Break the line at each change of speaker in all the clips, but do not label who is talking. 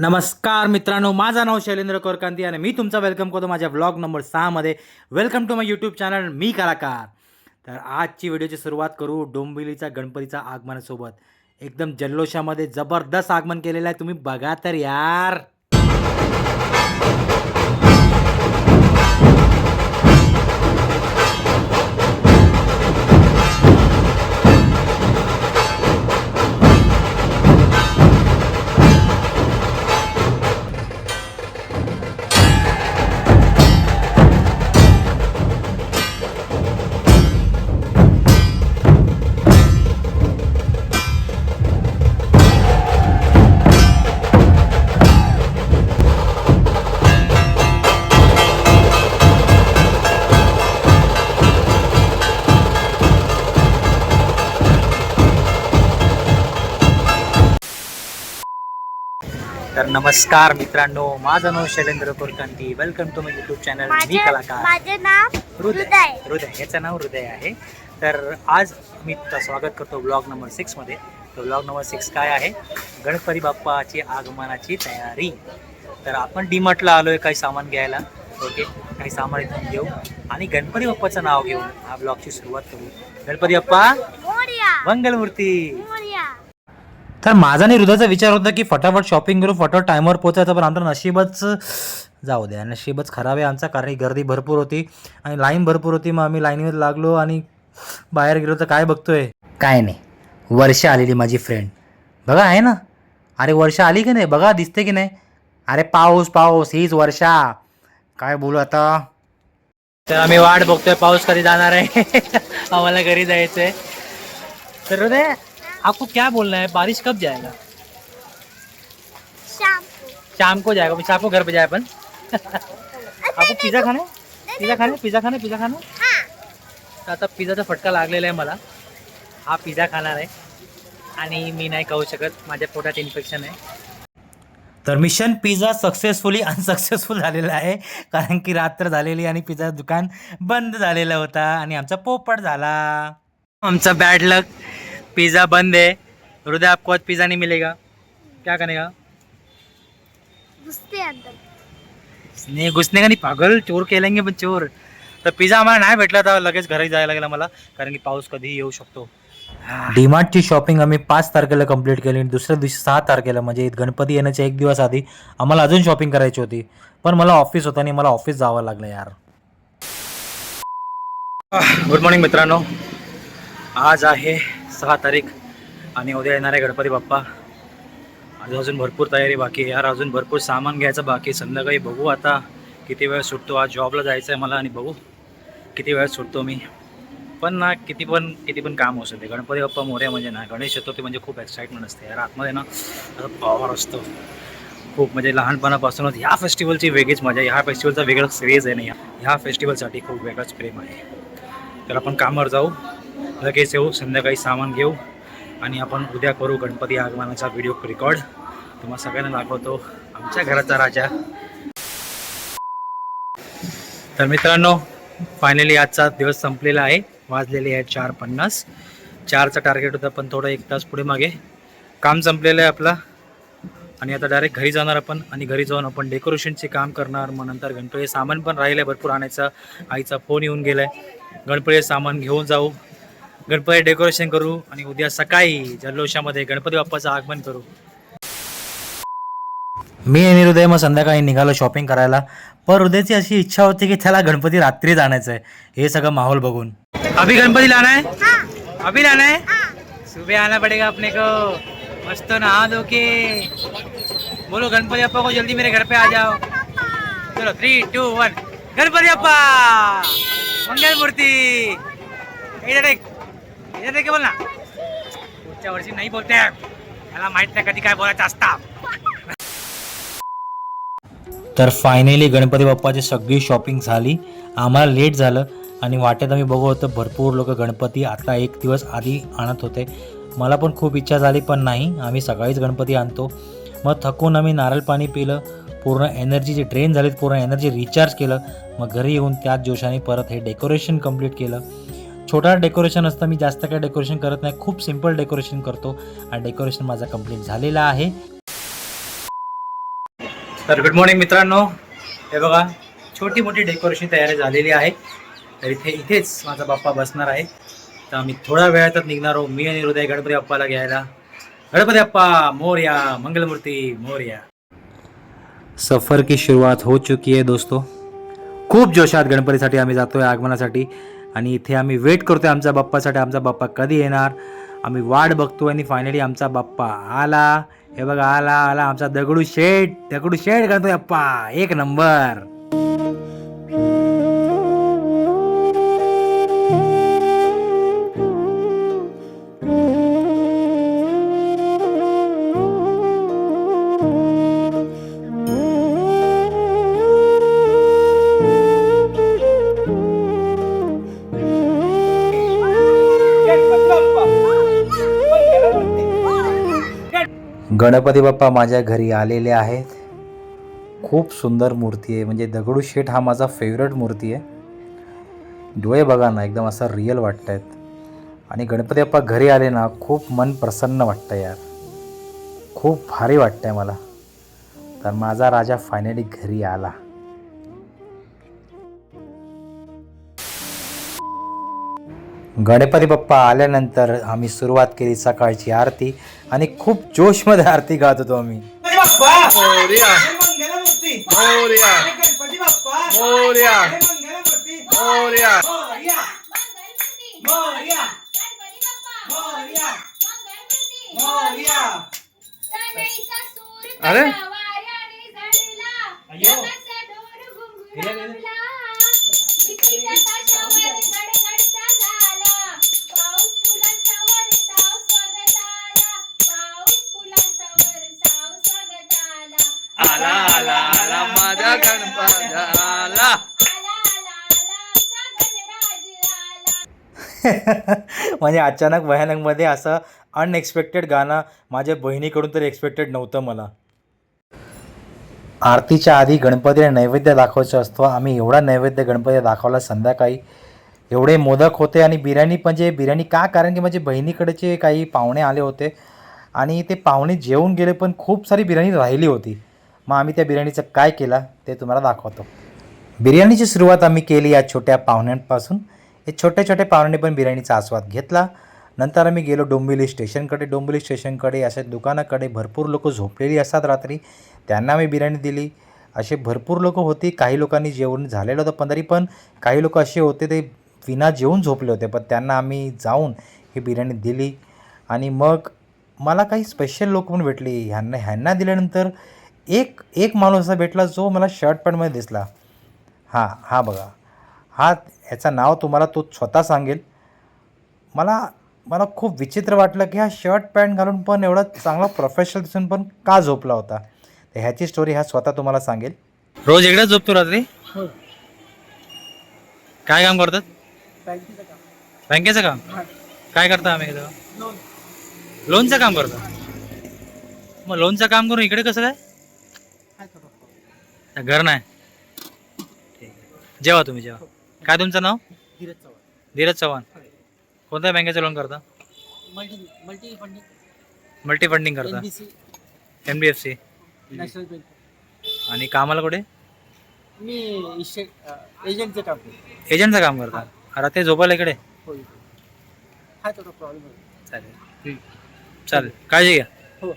नमस्कार मित्रांनो माझं नाव शैलेंद्र कोरकांती आणि मी तुमचा वेलकम करतो माझ्या ब्लॉग नंबर सहामध्ये welcome to my YouTube channel मी कलाकार. तर आजची व्हिडिओची सुरुवात करू डोंबिवलीचा गणपतीचा आगमनासोबत. एकदम जल्लोषामध्ये जबरदस्त आगमन केलेलं आहे तुम्ही बघा तर यार. तर नमस्कार मित्रांनो माझं नाव Shailendra Korkanti. Welcome to my YouTube channel मी कलाकार.
माझे नाव
हृदय.
हृदय.
याचं नाव हृदय आहे. तर आज मी तुमचं स्वागत करतो ब्लॉग नंबर सिक्समध्ये तर ब्लॉग नंबर सिक्स काय आहे? गणपती बाप्पाची आगमनाची तयारी. तर आपण डीमार्टला आलो आहे काही सामान घ्यायला. ओके? काही सामान इथून घेऊ. आणि गणपती बाप्पाचं नाव घेऊन हा ब्लॉगची सुरुवात करू. गणपती बाप्पा मंगलमूर्ती.
मोरया.
कारण माझा आणि हृदयाचा विचार होता की फटाफट शॉपिंग करू फटाफट टायमवर पोचायचं पण आमचं नशीबच जाऊ द्या नशीबच खराब आहे आमचा कारण गर्दी भरपूर होती आणि लाईन भरपूर होती. मग आम्ही लाईनीवर लागलो आणि बाहेर गेलो तर काय बघतोय? काय नाही. वर्षा आलेली माझी फ्रेंड बघा आहे ना? अरे वर्षा आली की नाही? बघा दिसते की नाही? अरे पाऊस पाऊस हीच वर्षा. काय बोलू आता? तर आम्ही वाट बघतोय पाऊस कधी जाणार आहे? आम्हाला घरी जायचंय. तर हृदय आपको क्या बोलना है? बारिश कब जाएगा?
शाम
शाम को जाएगा शाम को घर पे जाए अपन। आपको पिझ्झा खाना है? पिझ्झा खाना है? पिझ्झा खाना है? पिझ्झा खाना है? तर आता पिझ्झाचा फटका लागलेला आहे मला. हा पिझ्झा खाणार आहे. आणि मी नाही खाऊ शकत. माझ्या पोटात इन्फेक्शन आहे. तर मिशन पिझ्झा सक्सेसफुली अनसक्सेसफुल झालेला आहे. कारण की रात्र झालेली आणि पिझ्झा दुकान बंद झालेला होता. आणि आमचा पोपट झाला. आमचा बॅड लक पिज़्ज़ा बंद है। हृदय आपको आज पिज़्ज़ा नहीं मिलेगा। क्या करेगा?
घुसते अंदर।
नाही घुसणे का नाही पागल चोर केलेंगे पण चोर। तर पिझ्झा आम्हाला नाही भेटला तर लगेच घरी जायला लागला मला कारण की पाऊस कधीही येऊ शकतो। डीमार्टची शॉपिंग आम्ही पाच तारखेला कंप्लीट केली आणि दुसऱ्या दिवशी सहा तारखेला म्हणजे गणपती येण्याच्या एक दिवस आधी आम्हाला अजून शॉपिंग करायची होती. पण मला ऑफिस होतं आणि मला ऑफिस जावं लागलं यार. गुड मॉर्निंग मित्रांनो. आज आहे सहा तारीख आणि उद्या येणार आहे गणपती बाप्पा. आज अजून भरपूर तयारी बाकी आहे यार अजून भरपूर सामान घ्यायचं बाकी संध्याकाळी बघू आता किती वेळ सुटतो. आज जॉबला जायचं आहे मला आणि बघू किती वेळ सुटतो मी. पण ना किती पण किती पण काम असू दे गणपती बाप्पा मोर्या म्हणजे ना गणेश चतुर्थी म्हणजे खूप एक्साइटमेंट असते यार. आतमध्ये ना असं पॉवर असतो. खूप म्हणजे लहानपणापासूनच ह्या फेस्टिवलची वेगळीच मजा ह्या फेस्टिवलचा वेगळाच क्रेज आहे ना ह्या फेस्टिवलसाठी खूप वेगळंच प्रेम आहे. तर आपण कामावर जाऊ. लगेच येऊ हो? संध्याकाळी सामान घेऊ आणि आपण उद्या करू गणपती आगमनाचा व्हिडिओ रेकॉर्ड तुम्हाला सगळ्यांना दाखवतो आमच्या घराचा राजा. तर मित्रांनो फायनली आजचा दिवस संपलेला आहे. वाजलेले आहे चार पन्नास. चारचा टार्गेट होता पण थोडं एक तास पुढे मागे. काम संपलेलं आहे आपला. आणि आता डायरेक्ट घरी जाणार आपण आणि घरी जाऊन आपण डेकोरेशनचे काम करणार. मग नंतर गणपती सामान पण राहिलं आहे भरपूर आणायचं. आईचा फोन येऊन गेला आहे गणपती सामान घेऊन जाऊ. गणपती डेकोरेशन करू आणि उद्या सकाळी जल्लोषामध्ये गणपती बाप्पाचं आगमन करू. मी आणि हृदय मग संध्याकाळी निघालो शॉपिंग करायला. पण हृदयची अशी इच्छा होती की त्याला गणपती रात्री जाण्याचं आहे. हे सगळं माहोल बघून. अभी गणपती लाना
आहे?
अभी लाना
आहे?
सुबह आना पड़ेगा अपने को. मस्त नहा दो के बोलो गणपती अप्पा को जल्दी मेरे घर पे आ जाओ. चलो थ्री टू वन गणपती अप्पा मंगल मूर्ति हे देख बोल ना पुढच्या वर्षी नाही बोलते मला माहीत नाही कधी काय बोलायचं असतं। तर फायनली गणपती बाप्पाची सगळी शॉपिंग झाली। आम्हाला लेट झालं आणि वाटेत आम्ही बघू होतं भरपूर लोक गणपती आता एक दिवस आधी आणत होते। मला पण खूप इच्छा झाली पण नाही आम्ही सकाळीच गणपती आणतो। मग थकून आम्ही नारळ पाणी पिलं पूर्ण एनर्जी जे ड्रेन झाली पूर्ण एनर्जी रिचार्ज केलं। मग घरी येऊन त्याच जोशाने परत हे डेकोरेशन कंप्लीट केलं। छोटा डेकोरेशन असतं मी जास्त काही डेकोरेशन करत नाही. खूप सिंपल डेकोरेशन करतो. आणि डेकोरेशन माझा कंप्लीट झालेला आहे. तर गुड मॉर्निंग मित्रांनो. हे बघा छोटी मोठी डेकोरेशन तयारी झालेली आहे. तर इथे इथेच माझा बाप्पा बसणार आहे. तर आम्ही थोड्या वेळातच निघणार आहोत. मी आणि हृदय गणपती बाप्पाला घ्यायला. गणपती बाप्पा मोर्या मंगलमूर्ती मोर्या. सफर की सुरुवात हो चुकी आहे दोस्तों. खूप जोशात गणपतीसाठी आम्ही जातोय आगमनासाठी. आणि इथे आम्ही वेट करतो आहे आमच्या बाप्पासाठी. आमचा बाप्पा कधी येणार? आम्ही वाट बघतो आणि फायनली आमचा बाप्पा आला. हे बघा आला आला. आमचा दगडू शेठ दगडू शेठ गणपती बाप्पा. एक नंबर गणपती बाप्पा माझ्या घरी आलेले आहेत. खूप सुंदर मूर्ती आहे. म्हणजे दगडू शेठ हा माझा फेवरेट मूर्ती आहे. डोळे बघा ना एकदम असं रिअल वाटत आहेत आणि गणपती बाप्पा घरी आले ना खूप मन प्रसन्न वाटतं यार. खूप भारी वाटतंय मला. तर माझा राजा फायनली घरी आला. गणपती बाप्पा आल्यानंतर आम्ही सुरुवात केली सकाळची आरती. आणि खूप जोशमध्ये आरती गात होतो आम्ही.
अरे?
माझ्या गणपती आला
म्हणजे अचानक भयानकमध्ये असं अनएक्सपेक्टेड गाणं माझ्या बहिणीकडून तरी एक्सपेक्टेड नव्हतं मला. आरतीच्या आधी गणपतीला नैवेद्य दाखवायचं असतो. आम्ही एवढा नैवेद्य गणपती दाखवला संध्याकाळी. एवढे मोदक होते आणि बिर्याणी म्हणजे बिर्याणी का? कारण की माझे बहिणीकडचे काही पाहुणे आले होते. आणि ते पाहुणे जेवून गेले पण खूप सारी बिर्याणी राहिली होती. मग आम्ही त्या बिर्याणीचं काय केलं ते तुम्हाला दाखवतो. बिर्याणीची सुरुवात आम्ही केली या छोट्या पाहुण्यांपासून. हे छोट्या छोट्या पाहुण्यांनी पण बिर्याणीचा आस्वाद घेतला. नंतर आम्ही गेलो डोंबिवली स्टेशनकडे. डोंबिवली स्टेशनकडे अशा दुकानाकडे भरपूर लोक झोपलेली असतात रात्री. त्यांना आम्ही बिर्याणी दिली. असे भरपूर लोक होती. काही लोकांनी जेवण झालेलं होतं पण तरी पण. काही लोक असे होते ते विना जेवून झोपले होते. पण त्यांना आम्ही जाऊन ही बिर्याणी दिली. आणि मग मला काही स्पेशल लोक पण भेटली. ह्यांना ह्यांना दिल्यानंतर एक एक माणूस असा भेटला जो मला शर्ट पॅन्टमध्ये दिसला. हां हा बघा. हा ह्याचं नाव तुम्हाला तो स्वतः सांगेल. मला मला खूप विचित्र वाटलं की हा शर्ट पॅन्ट घालून पण एवढा चांगला प्रोफेशनल दिसून पण का झोपला होता? तर ह्याची स्टोरी हा स्वतः तुम्हाला सांगेल. रोज इकडेच झोपतो रात्री? काय काम करतात? बँकेचं काम. काय करता आम्ही लोनचं काम करतो? मग लोनचं काम करून इकडे कसं काय? घर नाही. ठीक आहे जेवा तुम्ही जेवा. काय तुमचं नाव? धीरज चव्हाण. कोणत्या बँकेचं लोन करता?
मल्टी फंडिंग
मल्टी फंडिंग करता.
NBC
N B F C
national bank
आणि कामाला कुठे?
मी एजंटचं काम करतो.
एजंटचं काम करता. अरे ते झोपायला इकडे?
होय हा थोडा प्रॉब्लेम आहे
चालेल. चालेल. काळजी घ्या.
हो.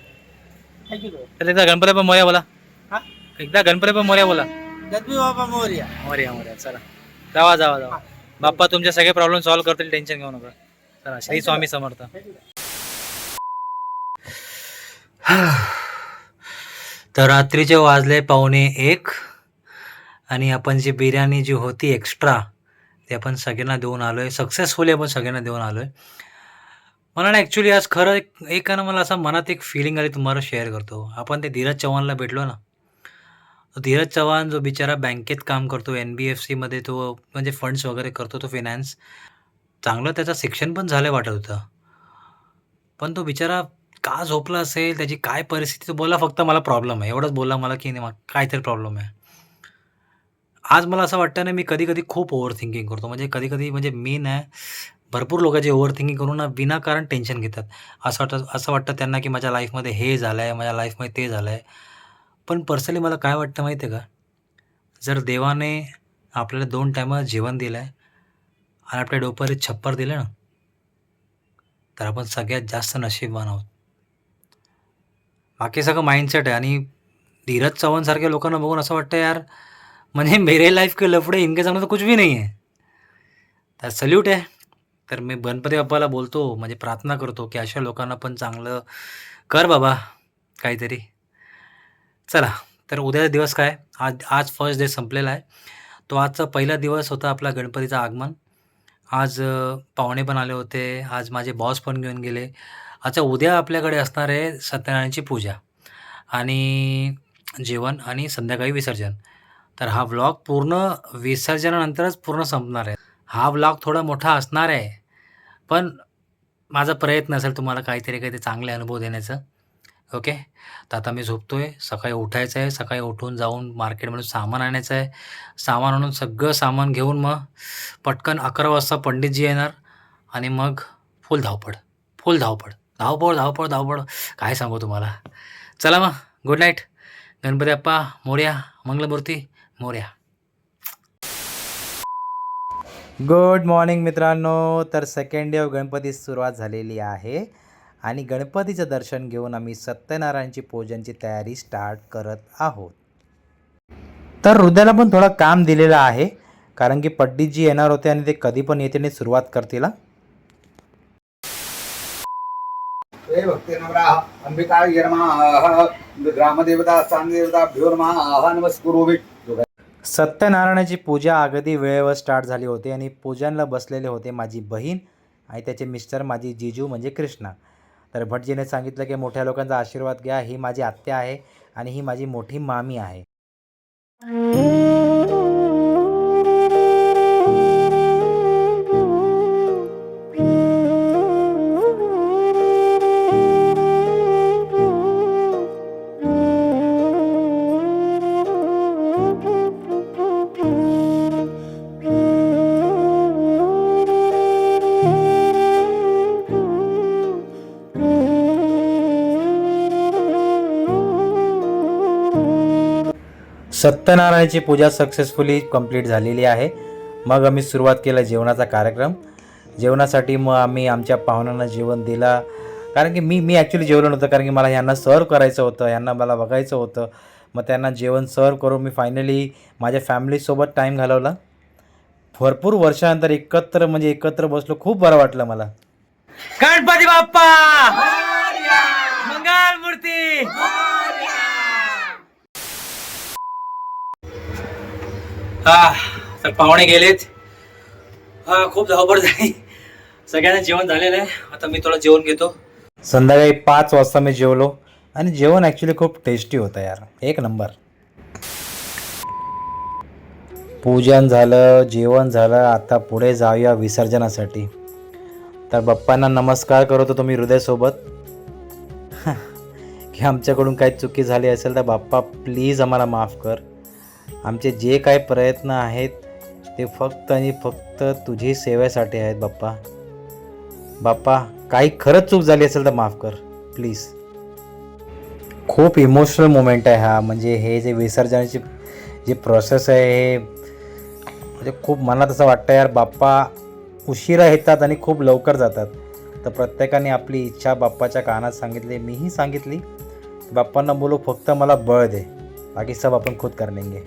थँक्यू
तर एकदा गणपती पण मोर्या बोला.
हा
एकदा गणपती पण मोर्या बोला.
गदबी बाबा मोर्या.
मोर्या मोर्या. चला. जावा जावा जावा. बाप्पा तुमचे सगळे प्रॉब्लेम सॉल्व्ह करतील टेन्शन घेऊ नका. चला श्री स्वामी समर्थ. तर रात्रीचे वाजले पावणे एक आणि आपण जी बिर्याणी जी होती एक्स्ट्रा ते आपण सगळ्यांना देऊन आलो आहे सक्सेसफुली आपण सगळ्यांना देऊन आलो आहे मला ना ॲक्च्युली आज खरं एक एक ना मला असं मनात एक फिलिंग आली तुम्हाला शेअर करतो. आपण ते धीरज चव्हाणला भेटलो ना. धीरज चव्हाण जो बिचारा बँकेत काम करतो एन बी एफ सीमध्ये तो म्हणजे फंड्स वगैरे करतो तो फिनान्स चांगलं त्याचं शिक्षण पण झालं वाटत होतं. पण तो बिचारा का झोपला असेल त्याची काय परिस्थिती तो बोला फक्त मला प्रॉब्लेम आहे. एवढंच बोला मला की नाही काहीतरी प्रॉब्लेम आहे. आज मला असं वाटतं ना मी कधी कधी खूप ओव्हर थिंकिंग करतो. म्हणजे कधी कधी म्हणजे मी नाही भरपूर लोकांची ओव्हर थिंकिंग करून ना विनाकारण टेन्शन घेतात. असं वाटतं असं वाटतं त्यांना की माझ्या लाईफमध्ये हे झालं आहे माझ्या लाईफमध्ये ते झालं आहे पण पर्सनली मला काय वाटतं माहीत आहे का? जर देवाने आपल्याला दोन टायमात जेवण दिलं आहे आणि आपल्या डोक्यावर छप्पर दिलं ना तर आपण सगळ्यात जास्त नशीबवान आहोत. बाकी सगळं माइंडसेट आहे आणि धीरज चव्हाणसारख्या लोकांना बघून असं वाटतं यार म्हणजे मेरे लाईफ के लफडे इनके सामने तर कुछ भी नाही आहे तर सल्यूट आहे. तर मी गणपती बाप्पाला बोलतो म्हणजे प्रार्थना करतो की अशा लोकांना पण चांगलं कर बाबा काहीतरी. चला तर उद्याचा दिवस काय? आज आज फर्स्ट डे संपलेला आहे. तो आजचा पहिला दिवस होता आपला गणपतीचं आगमन. आज पाहुणे पण आले होते. आज माझे बॉस पण घेऊन गेले. अच्छा उद्या आपल्याकडे असणार आहे सत्यनारायणची पूजा आणि जेवण आणि संध्याकाळी विसर्जन. तर हा व्लॉग पूर्ण विसर्जनानंतरच पूर्ण संपणार आहे. हा व्लॉग थोडा मोठा असणार आहे. पण माझा प्रयत्न असेल तुम्हाला काहीतरी काहीतरी चांगले अनुभव देण्याचं. ओके? तर आता मी झोपतो आहे सकाळी उठायचं आहे सकाळी उठून जाऊन मार्केटमधून सामान आणायचं आहे सामान आणून सगळं सामान घेऊन मग पटकन अकरा वाजता पंडितजी येणार आणि मग फुल धावपळ फुल धावपळ. धावपळ धावपळ धावपळ. काय सांगू तुम्हाला? चला मग गुड नाईट गणपती अप्पा मोर्या मंगलमूर्ती मोर्या. गुड मॉर्निंग मित्रांनो. तर सेकंड डे ऑफ गणपती सुरुवात झालेली आहे. आणि गणपतीचं दर्शन घेऊन आम्ही सत्यनारायणची पूजनची तयारी स्टार्ट करत आहोत. तर हृदयाला पण थोडं काम दिलेलं आहे कारण की पंडितजी येणार होते आणि ते कधी पण येते आणि सुरुवात करतील सत्यनारायणाची पूजा अगदी वेळेवर स्टार्ट झाली होती आणि पूजनला बसलेले होते माझी बहीण आणि त्याचे मिस्टर माझी जिजू म्हणजे कृष्णा. तर भटजीने सांगितलं की मोठ्या लोकांचा आशीर्वाद घ्या ही माझी आत्या आहे आणि ही माझी मोठी मामी आहे. सत्यनारायणाची पूजा सक्सेसफुली कंप्लीट झालेली आहे. मग आम्ही सुरुवात केला जेवणाचा कार्यक्रम. जेवणासाठी मग आम्ही आमच्या पाहुण्यांना जेवण दिला. कारण की मी मी ॲक्च्युली जेवलो नव्हतं. कारण की मला ह्यांना सर्व करायचं होतं. ह्यांना मला बघायचं होतं. मग त्यांना जेवण सर्व करून मी फायनली माझ्या फॅमिलीसोबत टाईम घालवला. भरपूर वर्षानंतर एकत्र म्हणजे एकत्र बसलो. खूप बरं वाटलं मला. गणपती बाप्पा! मंगल मूर्ती हा तर पाहुणे गेलेत. हा खूप धावपळ झाली. सगळ्यांना जेवण झालेलं आहे. आता मी थोडं जेवण घेतो. संध्याकाळी पाच वाजता मी जेवलो. आणि जेवण ॲक्च्युली खूप टेस्टी होतं यार. एक नंबर पूजन झालं जेवण झालं. आता पुढे जाऊया विसर्जनासाठी. तर बाप्पांना नमस्कार करतो तुम्ही हृदयसोबत. की आमच्याकडून काही चुकी झाली असेल तर बाप्पा प्लीज आम्हाला माफ कर. आमचे जे काही प्रयत्न आहेत ते फक्त आणि फक्त तुझी सेवेसाठी आहेत बाप्पा. बाप्पा काही खरंच चूक झाली असेल तर माफ कर प्लीज. खूप इमोशनल मोमेंट आहे हा. म्हणजे हे जे विसर्जनाची जी प्रोसेस आहे हे म्हणजे खूप मनात असं वाटतं यार बाप्पा उशिरा येतात आणि खूप लवकर जातात. तर प्रत्येकाने आपली इच्छा बाप्पाच्या कानात सांगितली मीही सांगितली. बाप्पांना बोलू फक्त मला बळ दे. बाकी सब अपन खुद कर लेंगे।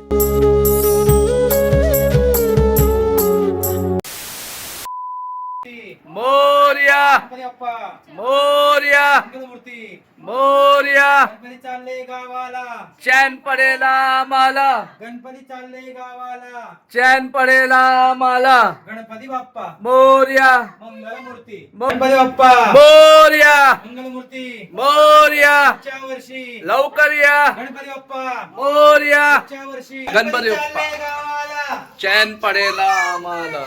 मोर्या! मोर्या!
मंगलमूर्ती!
मोर्या!
गणपती चालले गावाला!
चैन पडेला आम्हाला!
गणपती चालले गावाला!
चैन पडेला आम्हाला!
गणपती बाप्पा!
मोर्या!
मंगलमूर्ती!
मो-
गणपती बाप्पा!
मोर्या!
मंगलमूर्ती!
मोर्या!
पुढच्या वर्षी!
लवकर या!
गणपती बाप्पा!
मोर्या!
वर्षी!
गणपती बाप्पा. चैन पडेला आम्हाला!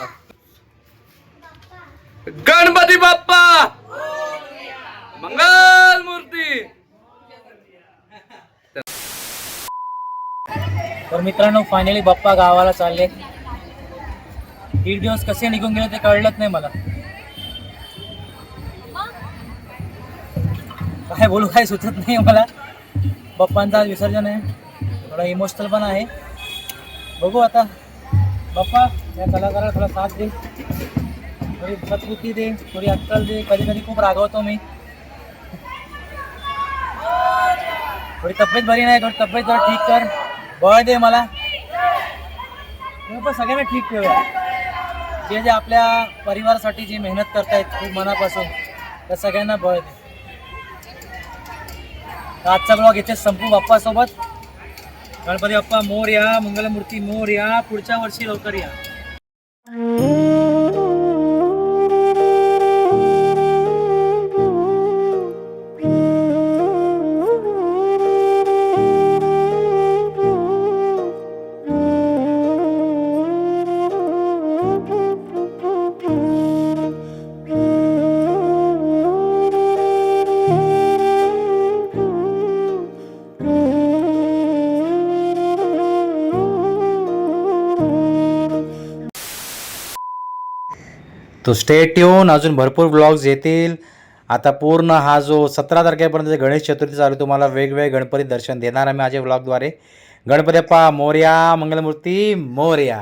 गणपती बाप्पा! मंगल मूर्ती!
तर मित्रांनो फायनली बाप्पा गावाला चालले. दीड दिवस कसे निघून गेले ते कळलंच नाही मला. काय बोलू काय सुचत नाही मला. बाप्पांचं आज विसर्जन आहे. थोडा इमोशनल पण आहे. बघू आता. बाप्पा या कलाकाराला थोडा साथ दे. थोडी सत्कृती दे थोडी अक्कल दे कधी कधी खूप रागवतो मी. थोडी तब्येत बरी नाही. थोडी तब्येत जरा ठीक कर. बळ दे मला. पण सगळ्यांना ठीक ठेवूया जे जे आपल्या परिवारासाठी जी मेहनत करतायत खूप मनापासून त्या सगळ्यांना बळ दे. आजचा ब्लॉग इथेच संपू बाप्पासोबत. गणपती बाप्पा मोर या. मंगलमूर्ती मोर या. पुढच्या वर्षी लवकर या. तो स्टेट येऊन अजून भरपूर ब्लॉग्स येतील. आता पूर्ण हा जो सतरा तारखेपर्यंत गणेश चतुर्थी चालू आहे, तुम्हाला वेगवेगळे गणपती दर्शन देणार आहे माझ्या ब्लॉगद्वारे गणपती अप्पा मोर्या मंगलमूर्ती मोर्या!